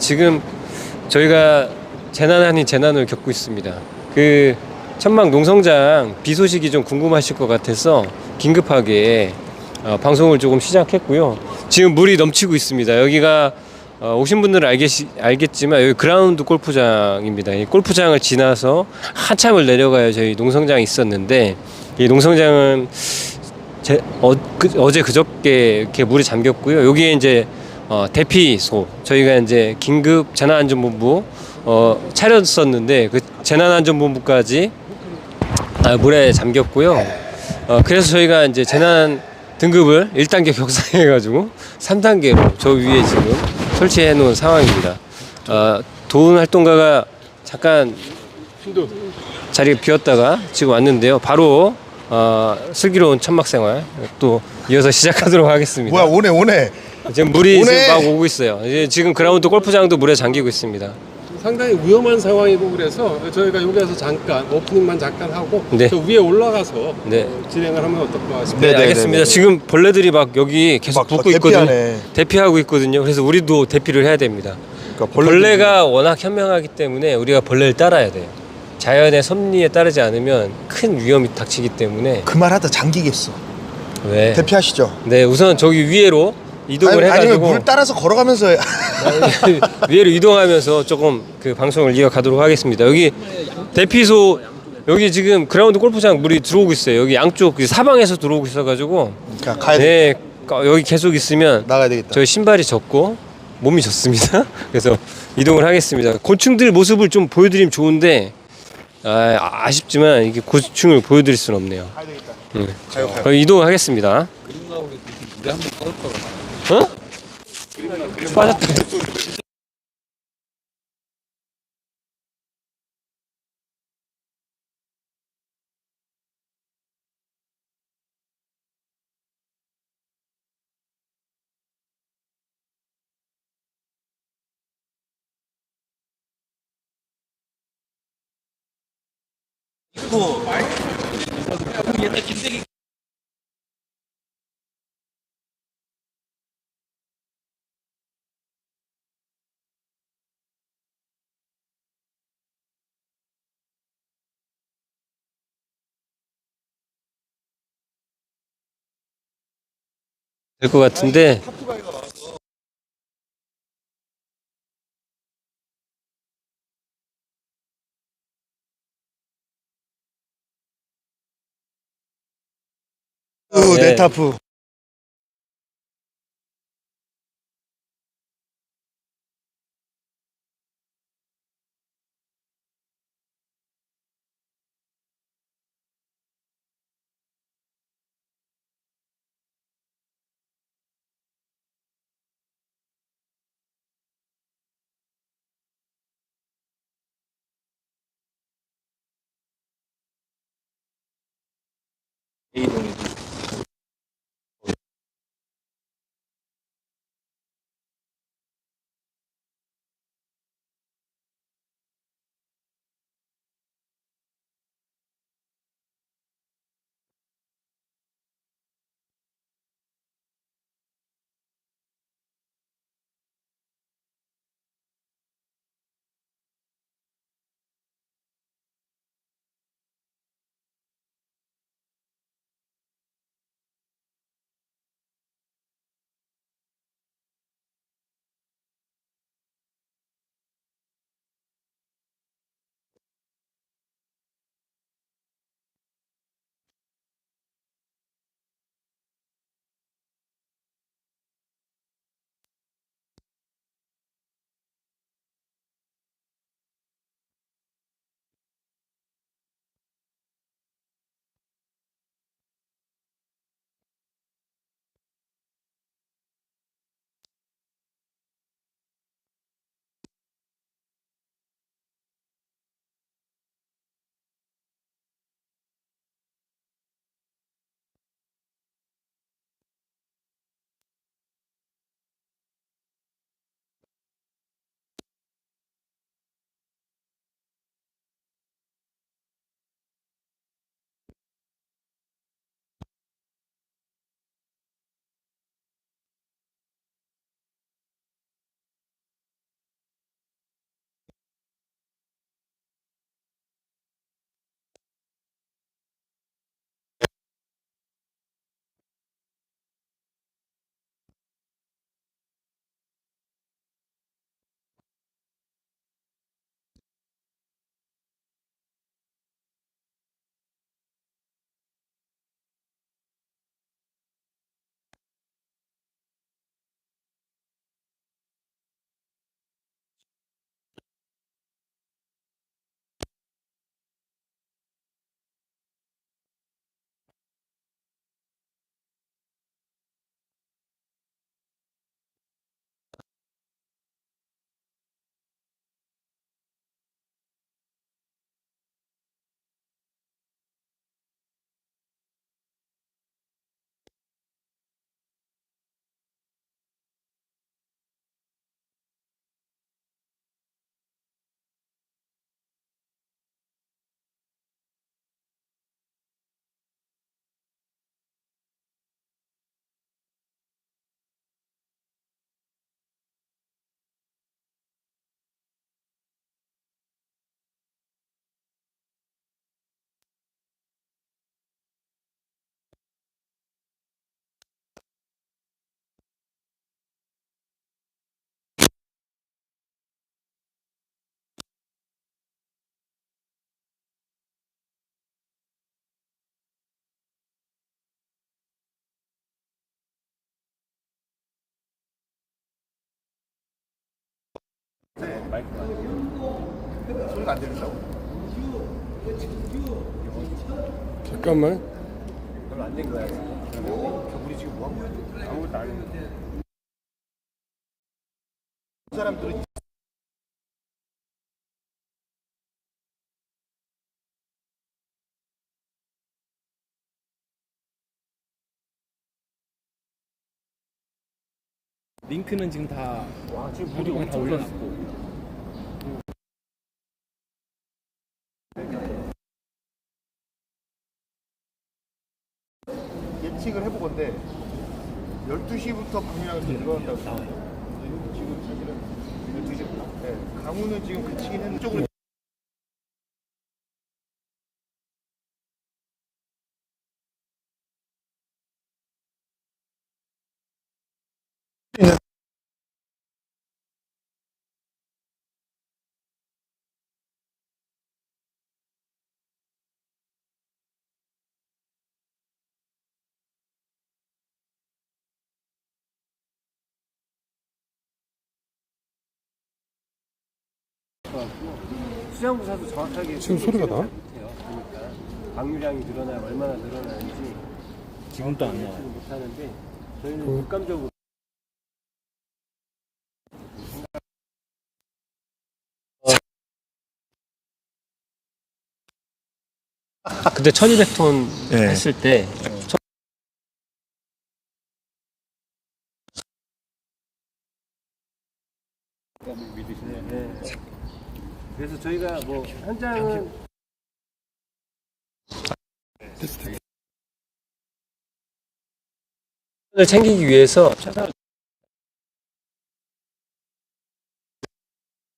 지금 저희가 재난 아닌 재난을 겪고 있습니다. 그 천막 농성장 비 소식이 좀 궁금하실 것 같아서 긴급하게 어, 방송을 조금 시작했고요. 지금 물이 넘치고 있습니다. 여기가 어, 오신 분들은 알겠, 알겠지만 여기 그라운드 골프장입니다. 이 골프장을 지나서 한참을 내려가야 저희 농성장이 있었는데 이 농성장은 제, 어, 그, 어제 그저께 이렇게 물이 잠겼고요. 여기에 이제 어, 대피소 저희가 이제 긴급 재난안전본부 어, 차렸었는데 그 재난안전본부까지 아, 물에 잠겼고요. 어, 그래서 저희가 이제 재난 등급을 1단계 격상해가지고 3단계로 저 위에 지금 설치해 놓은 상황입니다. 어, 도운 활동가가 잠깐 자리가 비었다가 지금 왔는데요. 바로 어, 슬기로운 천막 생활 또 이어서 시작하도록 하겠습니다. 뭐야 오네 오네 지금 물이 오네. 지금 막 오고 있어요. 이제 지금 그라운드 골프장도 물에 잠기고 있습니다. 상당히 위험한 상황이고 그래서 저희가 여기서 잠깐 오프닝만 잠깐 하고 네. 저 위에 올라가서 네. 어, 진행을 하면 어떨까 싶습니다. 네, 네, 네, 알겠습니다. 네, 네. 지금 벌레들이 막 여기 계속 막 붙고 다 있거든요. 대피하네. 대피하고 있거든요. 그래서 우리도 대피를 해야 됩니다. 그러니까 벌레가 워낙 현명하기 때문에 우리가 벌레를 따라야 돼요. 자연의 섭리에 따르지 않으면 큰 위험이 닥치기 때문에 그 말하다 잠기겠어 왜? 대피하시죠 네, 우선 저기 위로 이동을 아니, 아니면 해가지고 물 따라서 걸어가면서 위로 이동하면서 조금 그 방송을 이어가도록 하겠습니다. 여기 대피소 여기 지금 그라운드 골프장 물이 들어오고 있어요. 여기 양쪽 그 사방에서 들어오고 있어가지고 그냥 가야 돼네 까- 여기 계속 있으면 나가야 되겠다 저희 신발이 젖고 몸이 젖습니다. 그래서 이동을 하겠습니다. 곤충들 모습을 좀 보여드리면 좋은데 아, 아쉽지만 이게 곤충을 보여드릴 수는 없네요. 가야 되겠다 네. 가요 가요 그럼 이동하겠습니다. 어? 빠졌다. 될 것 같은데 으, 네. 네타프 Hey, 소리가 안 들린다고? 잠깐만. 별로 안된 거야. 우리 지금 뭐 하는 거야? 아무것도 안 했는데. 사람들은 링크는 지금 다 와, 지금 무료가 다 올려놨고. 예측을 해보건데 12시부터 방향을 들어간다고 나와요. 지금 사실은 12시부터. 네, 강우는 지금 그치긴 했는데 쪽으로 수장부사도 정확하게 지금 소리가 나? 못해요. 그러니까 방류량이 늘어나야 얼마나 늘어나는지 지금도 안 나와요. 못 하는데 저희는 그- 육감적으로 그때 1200톤 네. 했을 때 네. 그래서 저희가 뭐 현장은 을 챙기기 위해서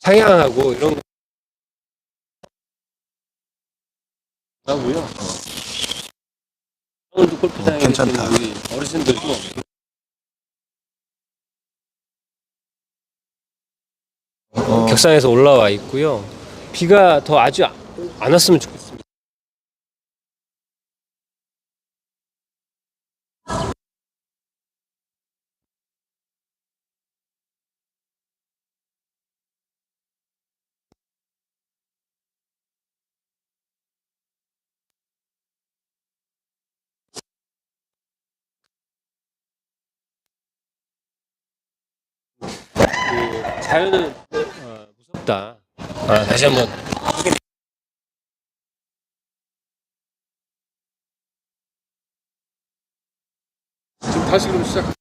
상향하고 이런 거 하고요. 오늘도 골프장에 어, 괜찮다. 계신 우리 어르신들도 어, 격산에서 올라와 있고요. 비가 더 아주 안 왔으면 좋겠습니다. 그 자연은 어, 무섭다. 아, 다시 한번 지금 다시 그럼 시작.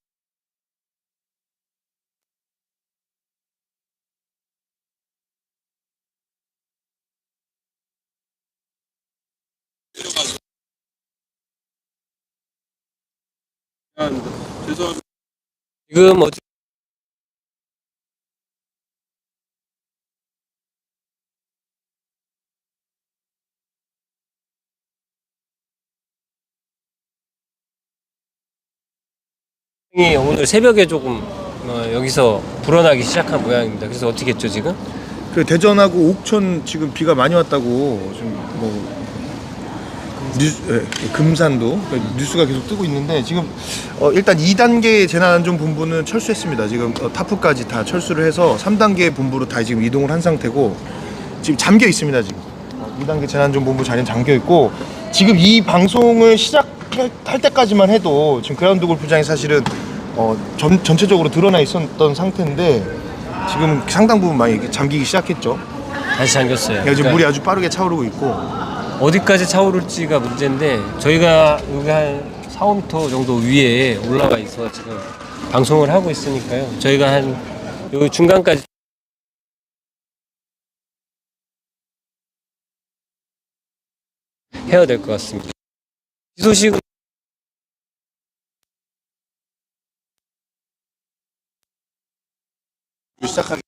죄송합니다. 지금 어디 이 오늘 새벽에 조금 어, 여기서 불어나기 시작한 모양입니다. 그래서 어떻게 했죠 지금? 그 대전하고 옥천 지금 비가 많이 왔다고 지금 뭐 뉴스, 예, 금산도 그 뉴스가 계속 뜨고 있는데 지금 어, 일단 2단계 재난안전본부는 철수했습니다. 지금 어, 타프까지 다 철수를 해서 3단계 본부로 다 지금 이동을 한 상태고 지금 잠겨 있습니다. 지금 어, 2단계 재난안전본부 자리는 잠겨 있고 지금 이 방송을 시작 할 때까지만 해도 지금 그라운드 골프장이 사실은 어, 전, 전체적으로 드러나 있었던 상태인데 지금 상당 부분 많이 잠기기 시작했죠. 다시 잠겼어요. 그러니까 지금 그러니까 물이 아주 빠르게 차오르고 있고 어디까지 차오를지가 문제인데 저희가 여기 한 4, 5m 정도 위에 올라가 있어 지금 방송을 하고 있으니까요. 저희가 한 여기 중간까지 해야 될 것 같습니다. 이 소식은 시작하기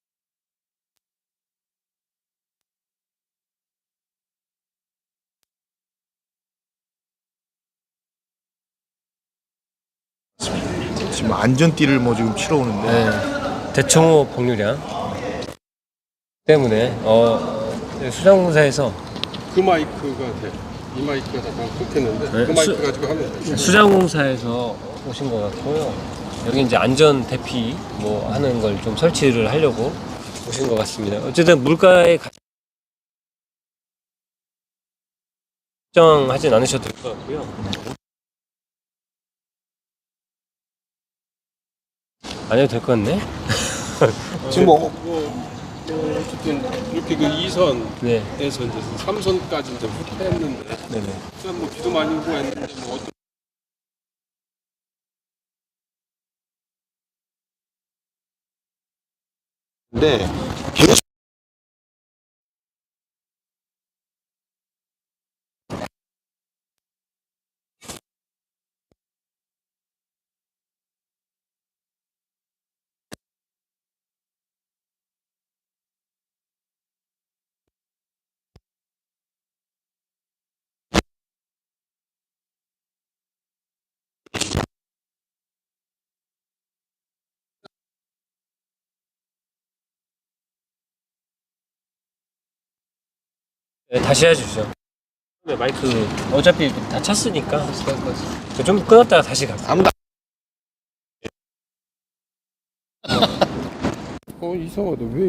지금 안전띠를 뭐 지금 치러 오는데. 네, 대청호 복류량 때문에 어, 수장공사에서 그 마이크가 돼. 이 마이크가 잠깐 끊겼는데 네, 그 마이크 수- 가지고 하면 돼. 수장공사에서 오신 것 같고요. 여기 이제 안전 대피 뭐 하는 걸 좀 설치를 하려고 오신 것 같습니다. 어쨌든 물가에 가- 걱정하진 않으셔도 될 것 같고요. 안 해도 될 것 같네. 지금 뭐 뭐, 뭐 어쨌든 이렇게 그 2선에서 네, 이제 3선까지 이제 후퇴했는데 네네. 일단 뭐 비도 많이 오고 했는데 뭐 어떤 근데 계속 네, 다시 해주죠. 네, 마이크 어차피 다 찼으니까 좀 끊었다가 다시 갈게요. 아무도 어 이상하다 왜